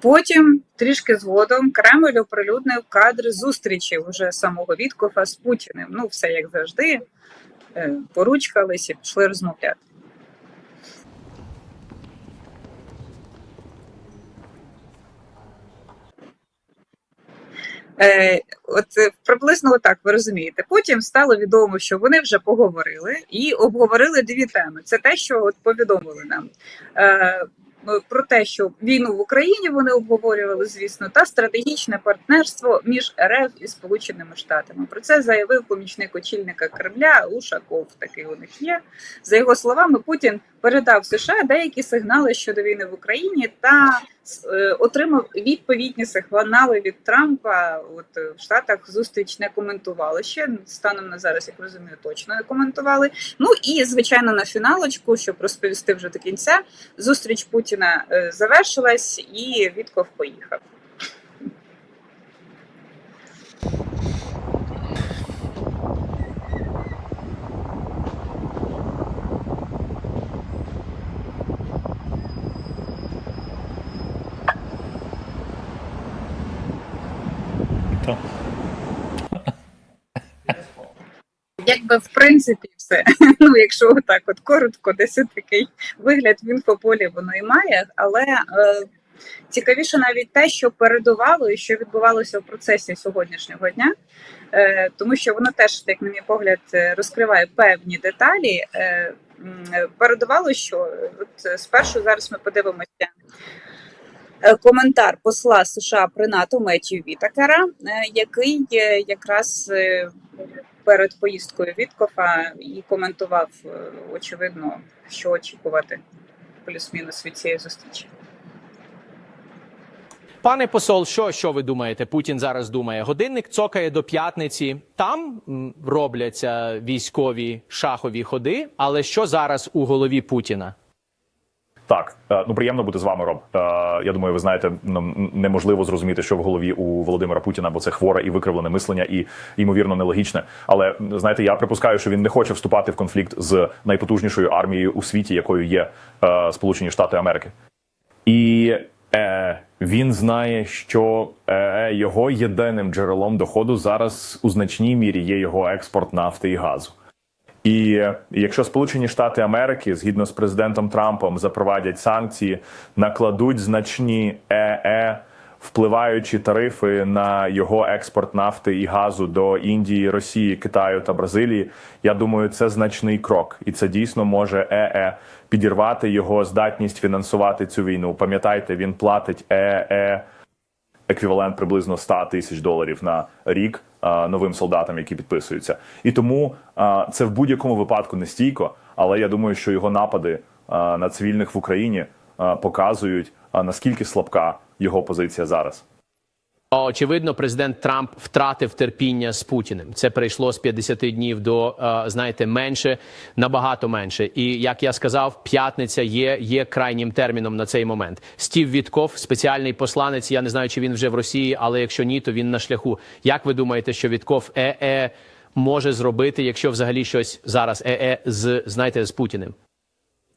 Потім, трішки згодом, Кремль оприлюднив кадри зустрічі вже самого Віткофа з Путіним. Ну, все як завжди, е, поручкались і пішли розмовляти. Е, от е, приблизно так ви розумієте. Потім стало відомо, що вони вже поговорили і обговорили дві теми. Це те, що от повідомили нам. Е, про те, що війну в Україні вони обговорювали, звісно, та стратегічне партнерство між РФ і Сполученими Штатами. Про це заявив помічник очільника Кремля Ушаков. Такий у них є. За його словами, Путін передав США деякі сигнали щодо війни в Україні та е, отримав відповідні сигнали від Трампа. От е, в Штатах зустріч не коментували ще станом на зараз, як розумію, точно не коментували. Ну і звичайно на фіналочку, щоб розповісти вже до кінця, зустріч Путіна е, завершилась, і Вітков поїхав. Якби в принципі все. Ну, якщо так от коротко, десь такий вигляд в інфополі воно і має, але е, цікавіше навіть те, що передувало і що відбувалося в процесі сьогоднішнього дня, е, тому що воно теж, як на мій погляд, е, розкриває певні деталі. Е, передувало, що от спершу зараз ми подивимося. Коментар посла США при НАТО Меттію Вітакера, який якраз перед поїздкою Віткофа і коментував е, очевидно, що очікувати плюс-мінус від цієї зустрічі. Пане посол, що, що ви думаєте? Путін зараз думає? Годинник цокає до п'ятниці. Там робляться військові шахові ходи. Але що зараз у голові Путіна? Так, е, ну приємно бути з вами, Роб. Е, Я думаю, ви знаєте, ну, неможливо зрозуміти, що в голові у Володимира Путіна, бо це хворе і викривлене мислення, і ймовірно нелогічне. Але знаєте, я припускаю, що він не хоче вступати в конфлікт з найпотужнішою армією у світі, якою є е, Сполучені Штати Америки. І е, він знає, що е, його єдиним джерелом доходу зараз у значній мірі є його експорт нафти і газу. І якщо Сполучені Штати Америки згідно з президентом Трампом запровадять санкції, накладуть значні ЕЕ, впливаючі тарифи на його експорт нафти і газу до Індії, Росії, Китаю та Бразилії, я думаю, це значний крок, і це дійсно може ЕЕ підірвати його здатність фінансувати цю війну. Пам'ятайте, він платить ЕЕ еквівалент приблизно 100 тисяч доларів на рік новим солдатам, які підписуються. І тому це в будь-якому випадку не стійко, але я думаю, що його напади на цивільних в Україні показують наскільки слабка його позиція зараз. Очевидно, президент Трамп втратив терпіння з Путіним. Це прийшло з 50 днів до е, знаєте менше, набагато менше. І як я сказав, п'ятниця є, є крайнім терміном на цей момент. Стів Вітков, спеціальний посланець. Я не знаю, чи він вже в Росії, але якщо ні, то він на шляху. Як ви думаєте, що Вітков ЕЕ може зробити, якщо взагалі щось зараз ЕЕ з знаєте з Путіним?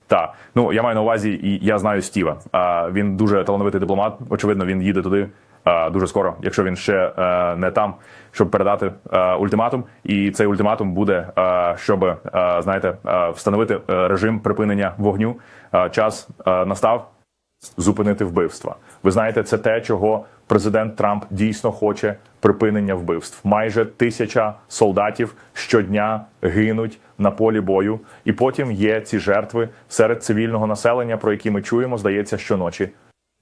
Так, ну я маю на увазі, і я знаю Стіва. А він дуже талановитий дипломат. Очевидно, він їде туди дуже скоро, якщо він ще не там, щоб передати ультиматум. І цей ультиматум буде, щоб знаєте, встановити режим припинення вогню. Час настав зупинити вбивства. Ви знаєте, це те, чого президент Трамп дійсно хоче припинення вбивств. Майже тисяча солдатів щодня гинуть на полі бою, і потім є ці жертви серед цивільного населення, про які ми чуємо, здається, щоночі.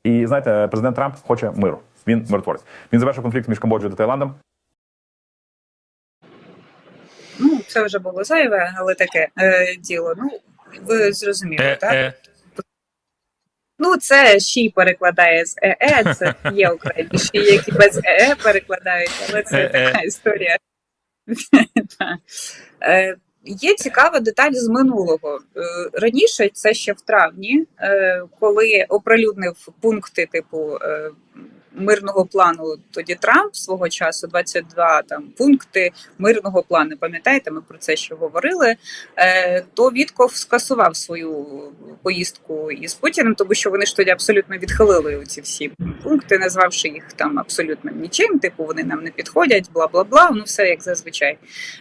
І знаєте, президент Трамп хоче миру. Він миротворець. Він завершив конфлікт між Камбоджею та Таїландом. Ну, це вже було зайве, але таке е, діло. Ну, ви зрозуміли, Е, так? е. Ну, це ші перекладає з ЕЕ, це є окремі ші, які без ЕЕ перекладають, але це така історія. Е, Є цікава деталь з минулого. Е, Раніше, це ще в травні, е, коли оприлюднив пункти, типу, е, мирного плану тоді Трамп свого часу, 22 там пункти мирного плану. Пам'ятаєте, ми про це ще говорили. Е, то Вітков скасував свою поїздку із Путіним, тому що вони ж тоді абсолютно відхилили ці всі пункти, назвавши їх там абсолютно нічим. Типу вони нам не підходять, бла бла бла. Ну все як зазвичай.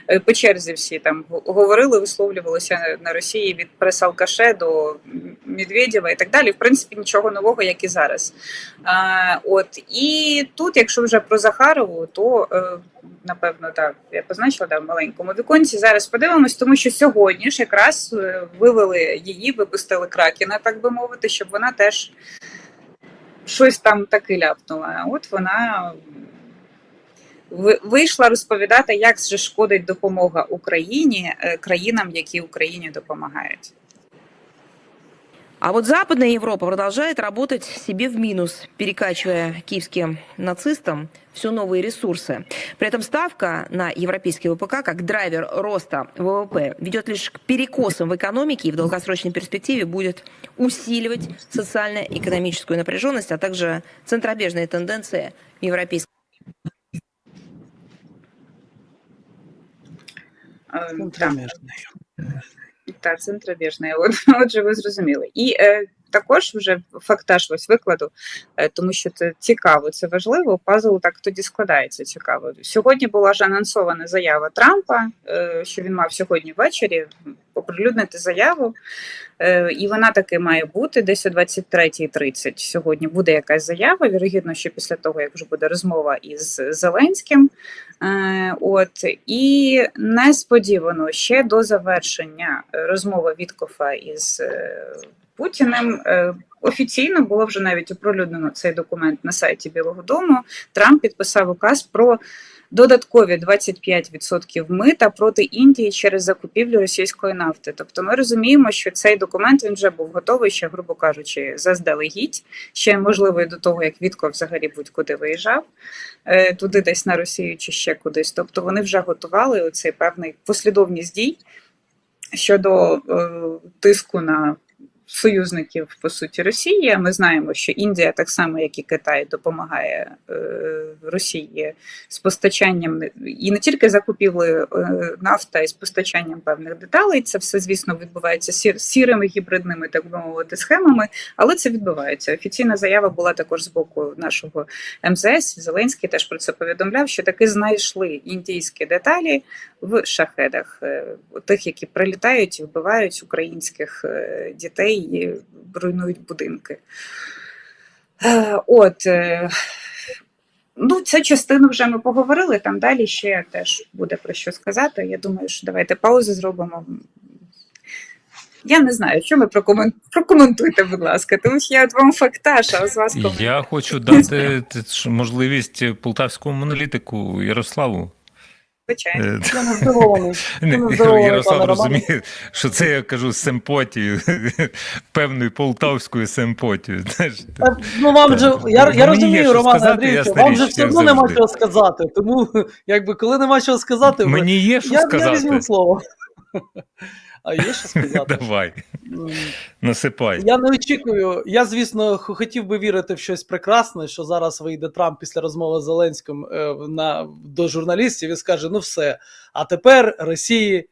Е, По черзі всі там говорили, висловлювалися на Росії від прес-алкаше до Медведєва і так далі. В принципі, нічого нового, як і зараз. А, от і тут, якщо вже про Захарову, то е, напевно так я позначила да, в маленькому віконці. Зараз подивимось, тому що сьогодні ж якраз е, вивели її, випустили Кракена, так би мовити, щоб вона теж щось там таки ляпнула. От вона вийшла розповідати, як же шкодить допомога Україні е, країнам, які Україні допомагають. А вот Западная Европа продолжает работать себе в минус, перекачивая киевским нацистам все новые ресурсы. При этом ставка на европейский ВПК как драйвер роста ВВП ведет лишь к перекосам в экономике и в долгосрочной перспективе будет усиливать социально-экономическую напряженность, а также центробежные тенденции в европейском Е, да. Центроміжний. Так, центробіжний. От, отже, ви зрозуміли. І е, також вже фактаж ось викладу, е, тому що це цікаво, це важливо. Пазл так тоді складається цікаво. Сьогодні була ж анонсована заява Трампа, е, що він мав сьогодні ввечері оприлюднити заяву, е, і вона таки має бути десь о 23.30. Сьогодні буде якась заява. Вірогідно, що після того, як вже буде розмова із Зеленським. От і несподівано ще до завершення розмови Віткофа із Путіним. е, Офіційно було вже навіть оприлюднено цей документ на сайті Білого Дому. Трамп підписав указ про додаткові 25% мита проти Індії через закупівлю російської нафти. Тобто, ми розуміємо, що цей документ він вже був готовий, ще, грубо кажучи, заздалегідь, ще можливо до того, як Вітков взагалі будь-куди виїжджав е, туди, десь на Росію чи ще кудись. Тобто вони вже готували оцей певний послідовність дій щодо е, тиску на союзників по суті Росії. Ми знаємо, що Індія, так само як і Китай, допомагає е, Росії з постачанням і не тільки закупівлею е, нафта і з постачанням певних деталей. Це все, звісно, відбувається сір- сірими гібридними, так би мовити, схемами, але це відбувається. Офіційна заява була також з боку нашого МЗС. Зеленський теж про це повідомляв, що таки знайшли індійські деталі в шахедах, е, тих, які прилітають і вбивають українських дітей і руйнують будинки. Е, От. е, Ну, цю частину вже ми поговорили. Там далі ще теж буде про що сказати. Я думаю, що давайте паузу зробимо. Я не знаю, що ми прокомен... прокоментуйте, будь ласка, тому що я от вам фактаж, а з вас коментар. Я хочу дати можливість полтавському монолітику Ярославу. Звичайно. Е, Я не здивований. Ярослав розуміє, що це я кажу з симпотією, певною полтавською симпотією. Е, Ну вам же я, я розумію, що Роман Андрійович, вам же все одно нема що чого сказати. Тому якби коли нема чого сказати, Мені є що я, я сказати. візьму слово. А є що сказати? Давай, насипай. Я не очікую. Я, звісно, хотів би вірити в щось прекрасне, що зараз вийде Трамп після розмови з Зеленським е, на, до журналістів і скаже: ну все, а тепер Росії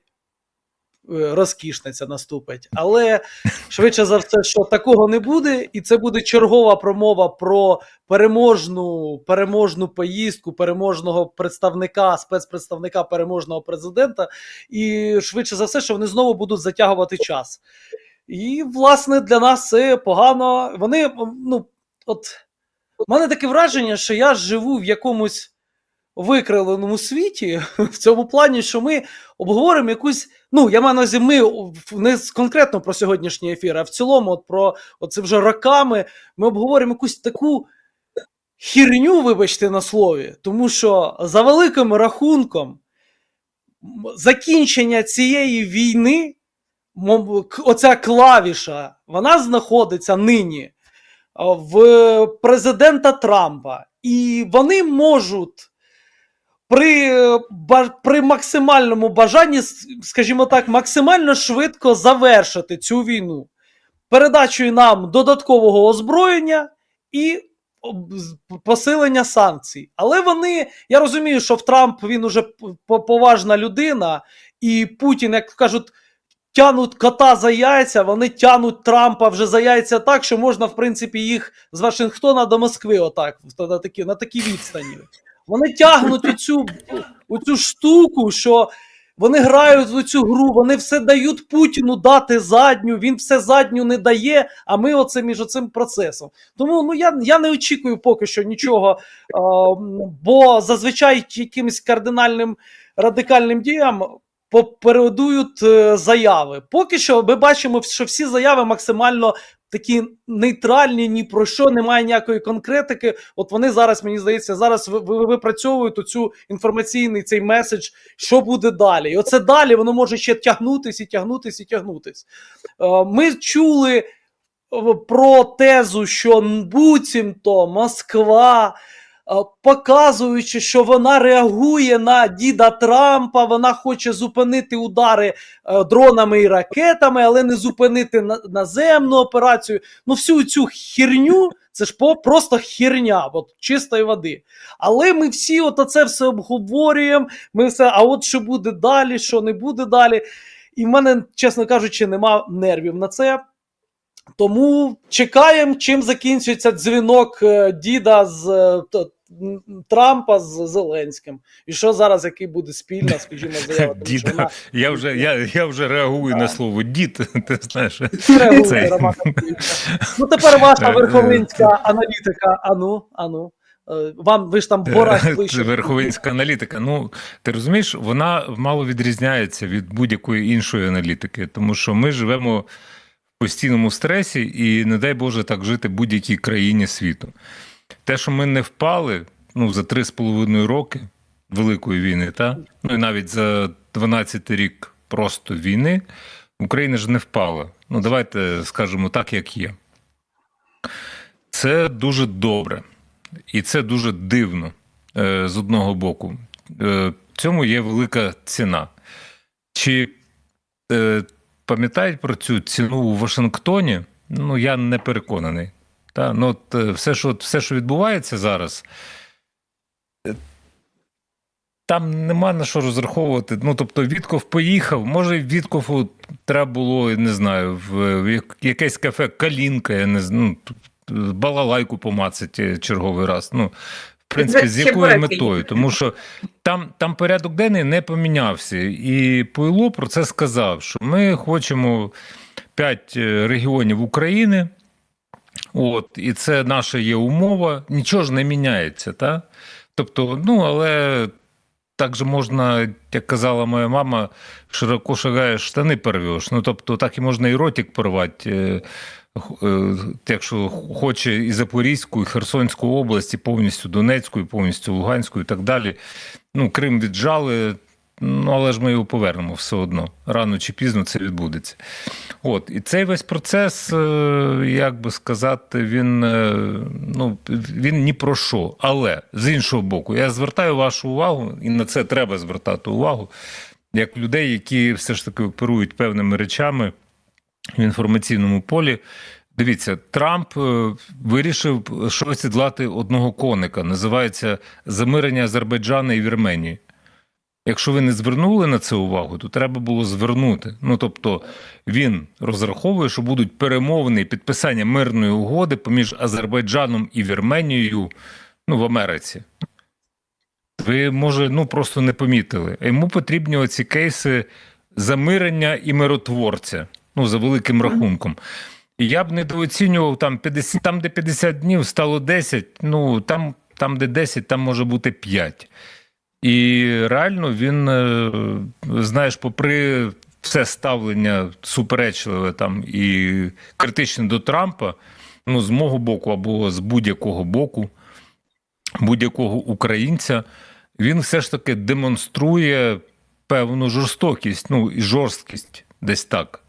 розкішниця наступить. Але швидше за все, що такого не буде, і це буде чергова промова про переможну, переможну поїздку, переможного представника, спецпредставника переможного президента. І швидше за все, що вони знову будуть затягувати час. І, власне, для нас це погано. Вони, ну, от, у мене таке враження, що я живу в якомусь викривленому світі, в цьому плані, що ми обговоримо якусь. Ну, я маю на увазі, ми не конкретно про сьогоднішній ефір, а в цілому, от про от це вже роками, ми обговоримо якусь таку хірню, вибачте на слові, тому що за великим рахунком закінчення цієї війни оця клавіша, вона знаходиться нині в президента Трампа, і вони можуть при, при максимальному бажанні, скажімо так, максимально швидко завершити цю війну передачею нам додаткового озброєння і посилення санкцій. Але вони, я розумію, що в Трамп він уже поважна людина, і Путін, як кажуть, тянуть кота за яйця, вони тянуть Трампа вже за яйця так, що можна, в принципі, їх з Вашингтона до Москви, отак, на такі, на такі відстані. Вони тягнуть оцю, оцю штуку, що вони грають в цю гру, вони все дають Путіну дати задню, він все задню не дає, а ми оце між цим процесом. Тому ну я, я не очікую поки що нічого, бо зазвичай якимось кардинальним радикальним діям попередують е, заяви. Поки що ми бачимо, що всі заяви максимально такі нейтральні, ні про що, немає ніякої конкретики. От вони зараз, мені здається, зараз ви- ви- випрацьовують оцю інформаційний цей меседж, що буде далі. І оце далі воно може ще тягнутись і тягнутись і тягнутись. Е, Ми чули е, про тезу, що буцімто Москва. Е, Показуючи, що вона реагує на діда Трампа, вона хоче зупинити удари е, дронами і ракетами, але не зупинити наземну операцію. Ну, всю цю херню, це ж по, просто херня, от чистої води. Але ми всі от це все обговорюємо. Ми все, а от що буде далі, що не буде далі. І в мене, чесно кажучи, нема нервів на це. Тому чекаємо, чим закінчиться дзвінок е, діда з е, Трампа з Зеленським. І що зараз, який буде спільна, скажімо, заява. Тому Діда, вона я вже, я, я вже реагую на слово дід, ти знаєш. реагує, Це- Роман Андрійович. Ну тепер ваша Е, верховинська аналітика. Ану, ану. Вам ви ж там горах верховинська аналітика. Ну ти розумієш, вона мало відрізняється від будь-якої іншої аналітики, тому що ми живемо постійному стресі, і не дай Боже так жити будь-якій країні світу. Те, що ми не впали ну, за три з половиною роки Великої війни, та ну і навіть за 12 рік просто війни, Україна ж не впала. Ну давайте скажемо так, як є. Це дуже добре. І це дуже дивно е, з одного боку. Е, цьому є велика ціна. Чи е, пам'ятають про цю ціну у Вашингтоні? Ну, я не переконаний. Та? Ну, от, е, все, що, все, що відбувається зараз, е, там нема на що розраховувати. Ну, тобто, Вітков поїхав, може, Віткову треба було, не знаю, в, якесь кафе Калінка, я не знаю, ну, балалайку помацати черговий раз. Ну, принципі, з якою метою? Тому що там, там порядок денний не помінявся. І Пойло про це сказав, що ми хочемо п'ять е, регіонів України. От, і це наша є умова, нічого ж не міняється, та? Тобто, ну, але так же можна, як казала моя мама, широко шагаєш, штани порвеш. Ну, тобто, так і можна і ротик порвати. Х- е, Якщо хоче і Запорізьку, і Херсонську область, і повністю Донецьку, і повністю Луганську, і так далі. Ну, Крим віджали, ну але ж ми його повернемо все одно. Рано чи пізно це відбудеться. От, і цей весь процес, е, як би сказати, він, е, ну, він ні про що. Але з іншого боку, я звертаю вашу увагу, і на це треба звертати увагу, як людей, які все ж таки оперують певними речами в інформаційному полі. Дивіться, Трамп е, вирішив щось сідлати одного коника. Називається замирення Азербайджана і Вірменії. Якщо ви не звернули на це увагу, то треба було звернути. Ну тобто він розраховує, що будуть перемовини і підписання мирної угоди поміж Азербайджаном і Вірменією ну, в Америці. Ви, може, ну просто не помітили. Йому потрібні оці кейси замирення і миротворця, ну, за великим рахунком. І я б недооцінював там 50, там, де 50 днів, стало 10, ну там, там де 10, там може бути 5. І реально він, е, знаєш, попри все ставлення суперечливе там і критичне до Трампа, ну, з мого боку або з будь-якого боку, будь-якого українця, він все ж таки демонструє певну жорстокість, ну і жорсткість десь так.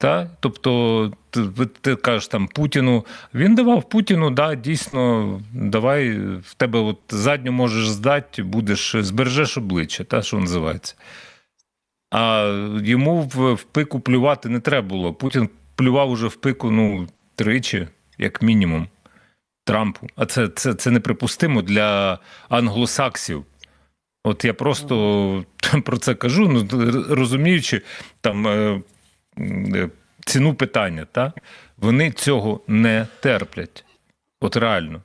Та? Тобто, ти, ти кажеш там Путіну, він давав Путіну, да, дійсно, давай в тебе от задню можеш здати, будеш, збережеш обличчя, та, що називається. А йому в, в пику плювати не треба було. Путін плював уже в пику ну, тричі, як мінімум. Трампу. А це, це, це неприпустимо для англосаксів. От я просто про це кажу, ну розуміючи там е, ціну питання, та вони цього не терплять. От реально.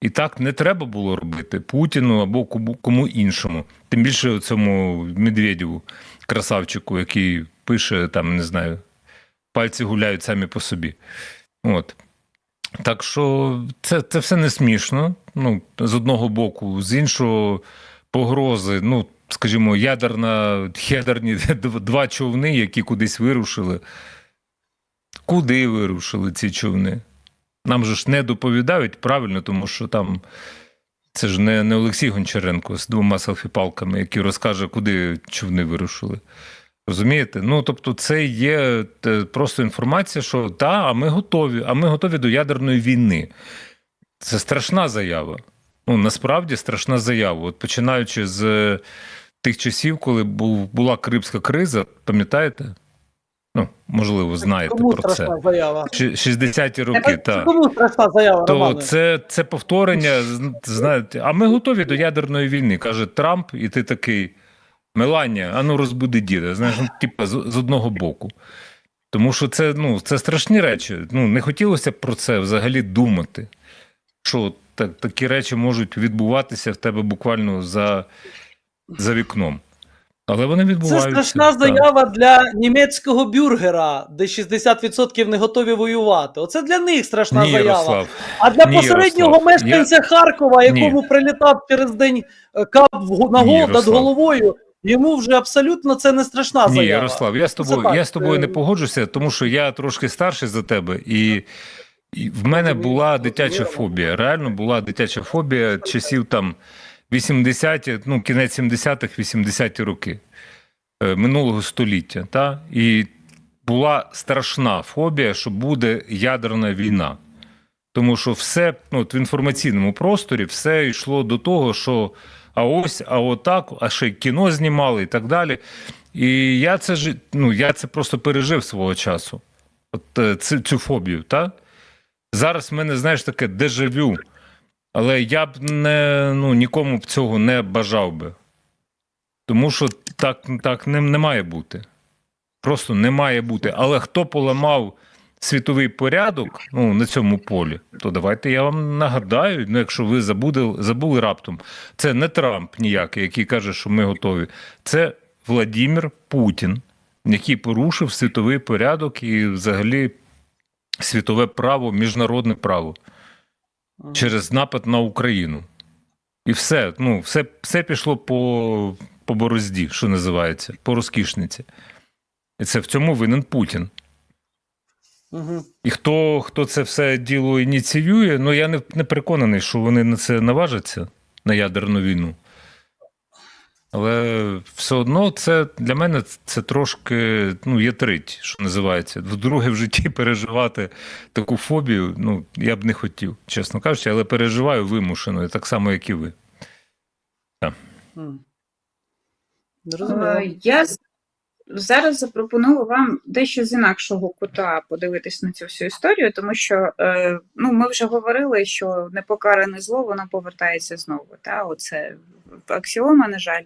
І так не треба було робити Путіну або кому іншому. Тим більше цьому Медведєву, красавчику, який пише там, не знаю, пальці гуляють самі по собі. От. Так що це, це все не смішно. Ну, з одного боку, з іншого погрози, ну, скажімо, ядерна, ядерні два човни, які кудись вирушили. Куди вирушили ці човни? Нам же ж не доповідають правильно, тому що там це ж не, не Олексій Гончаренко з двома селфі-палками, який розкаже, куди човни вирушили. Розумієте? Ну тобто, це є просто інформація, що та, а ми готові, а ми готові до ядерної війни. Це страшна заява. Ну насправді страшна заява. От починаючи з тих часів, коли був, була Карибська криза, пам'ятаєте? Ну, можливо, знаєте Кому про це. заява? 60-ті роки, так. Кому страшна заява, То Романе? це, це повторення, знаєте, а ми готові до ядерної війни, каже Трамп, і ти такий. Меланія, а ну розбуди діда. Знаєш, ну, типа, з, з одного боку. Тому що це, ну, це страшні речі. Ну, не хотілося б про це взагалі думати. Що так, такі речі можуть відбуватися в тебе буквально за, за вікном. Але вони Це відбуваються. страшна так. заява для німецького бюргера, де 60% не готові воювати. Оце для них страшна Ні, заява. Ярослав. А для Ні, посереднього Ярослав, мешканця Харкова, Ні. якому прилітав через день е, кап на Ні, над головою, йому вже абсолютно це не страшна Ні, заява. Ярослав, я з тобою, я з тобою не погоджуся, тому що я трошки старший за тебе, і, і в мене була дитяча фобія. Реально була дитяча фобія часів там 80-ті, ну, кінець 70-х, 80-ті роки е, минулого століття. Та? І була страшна фобія, що буде ядерна війна. Тому що все ну, от в інформаційному просторі все йшло до того, що а ось, а отак, а ще кіно знімали і так далі. І я це ж, ну, я це просто пережив свого часу. От е, цю, цю фобію, та? Зараз в мене, знаєш, таке дежавю. Але я б не, ну, нікому б цього не бажав би. Тому що так, так не, не має бути. Просто не має бути. Але хто поламав світовий порядок ну, на цьому полі, то давайте я вам нагадаю, ну, якщо ви забули, забули раптом, це не Трамп ніякий, який каже, що ми готові. Це Владімір Путін, який порушив світовий порядок і взагалі світове право, міжнародне право через напад на Україну. І все, ну, все, все пішло по, по борозді, що називається, по розкішниці. І це в цьому винен Путін. Мгм. І хто, хто це все діло ініціює, ну я не, не переконаний, що вони на це наважаться на ядерну війну. Але все одно це для мене це трошки ну, ятрить, що називається. Вдруге в житті переживати таку фобію, ну, я б не хотів, чесно кажучи, але переживаю вимушено, так само, як і ви. М. Е, Я зараз запропоную вам дещо з інакшого кута подивитись на цю всю історію, тому що е, ну, ми вже говорили, що непокаране зло воно повертається знову. Та? Оце аксіома, на жаль.